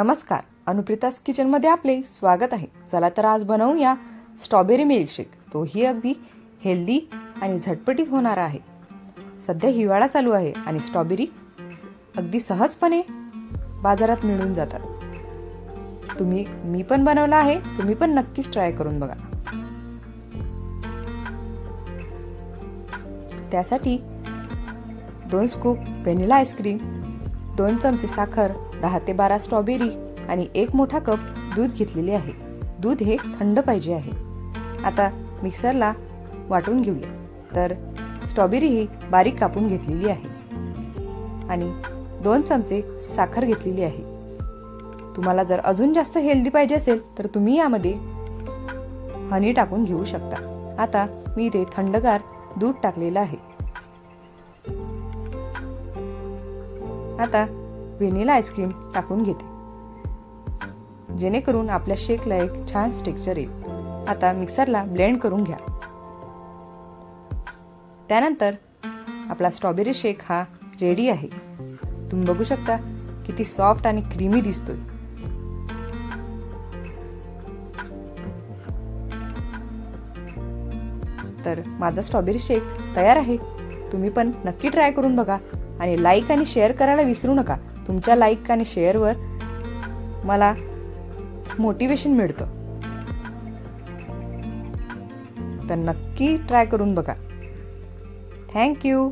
नमस्कार अनुप्रितास किचनमध्ये आपले स्वागत आहे. चला तर आज बनवूया स्ट्रॉबेरी मिल्कशेक तोही अगदी हेल्दी आणि झटपटीत होणारा आहे. सध्या हिवाळा चालू आहे आणि स्ट्रॉबेरी अगदी सहजपणे बाजारात मिळून जातात. तुम्ही मी पण बनवला आहे. तुम्ही पण नक्कीच ट्राय करून बघा. त्यासाठी दोन स्कूप व्हॅनिला आईस्क्रीम दोन चमचे साखर दहा ते बारा स्ट्रॉबेरी आणि एक मोठा कप दूध घेतलेले आहे. दूध हे थंड पाहिजे आहे. आता मिक्सरला वाटून घेऊया. तर स्ट्रॉबेरी ही बारीक कापून घेतलेली आहे. आणि दोन चमचे साखर घेतलेली आहे. तुम्हाला जर अजून जास्त हेल्दी पाहिजे असेल तर तुम्ही यामध्ये हनी टाकून घेऊ शकता. आता मी इथे थंडगार दूध टाकलेलं आहे. आता व्हेनिला आईस्क्रीम टाकून घेते. जेणेकरून आपल्या शेकला एक छान स्ट्रेक्चर येईल. आता मिक्सरला ब्लेंड करून घ्या. त्यानंतर आपला स्ट्रॉबेरी शेक हा रेडी आहे. तुम्ही बघू शकता किती सॉफ्ट आणि क्रीमी दिसतोय. तर माझा स्ट्रॉबेरी शेक तयार आहे. तुम्ही पण नक्की ट्राय करून बघा. आणि लाईक आणि शेअर करायला विसरू नका. तुमच्या लाईक आणि शेअरवर मला मोटिवेशन मिळतं. तर नक्की ट्राय करून बघा. थँक्यू